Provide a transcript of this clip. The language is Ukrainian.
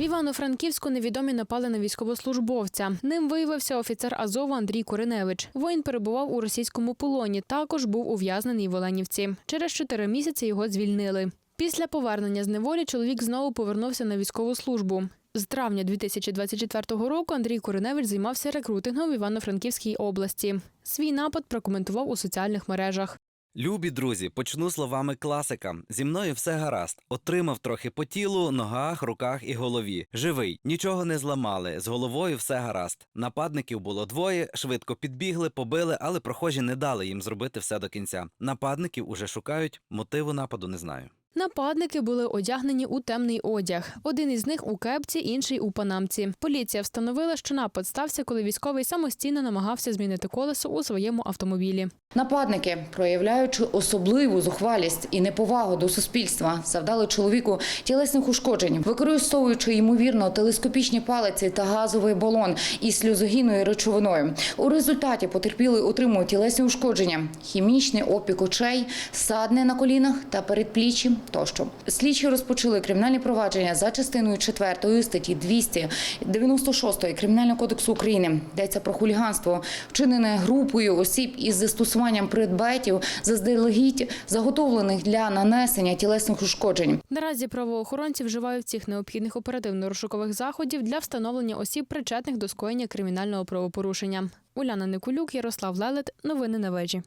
В Івано-Франківську невідомі напали на військовослужбовця. Ним виявився офіцер Азова Андрій Куриневич. Воїн перебував у російському полоні. Також був ув'язнений в Оленівці. Через чотири місяці його звільнили. Після повернення з неволі чоловік знову повернувся на військову службу. З травня 2024 року Андрій Куриневич займався рекрутингом в Івано-Франківській області. Свій напад прокоментував у соціальних мережах. Любі друзі, почну словами класика. Зі мною все гаразд. Отримав трохи по тілу, ногах, руках і голові. Живий, нічого не зламали. З головою все гаразд. Нападників було двоє, швидко підбігли, побили, але прохожі не дали їм зробити все до кінця. Нападників уже шукають. Мотиву нападу не знаю. Нападники були одягнені у темний одяг. Один із них у кепці, інший у панамці. Поліція встановила, що напад стався, коли військовий самостійно намагався змінити колесо у своєму автомобілі. Нападники, проявляючи особливу зухвалість і неповагу до суспільства, завдали чоловіку тілесних ушкоджень, використовуючи ймовірно телескопічні палиці та газовий балон із сльозогінною речовиною. У результаті потерпілий отримує тілесні ушкодження, хімічний опік очей, садне на колінах та передпліччі тощо. Слідчі розпочали кримінальні провадження за частиною 4 статті 296 Кримінального кодексу України. Йдеться про хуліганство, вчинене групою осіб із застосуванням предметів заздалегідь заготовлених для нанесення тілесних ушкоджень. Наразі правоохоронці вживають всіх необхідних оперативно-розшукових заходів для встановлення осіб, причетних до скоєння кримінального правопорушення. Уляна Никулюк, Ярослав Лелет. Новини на вежі.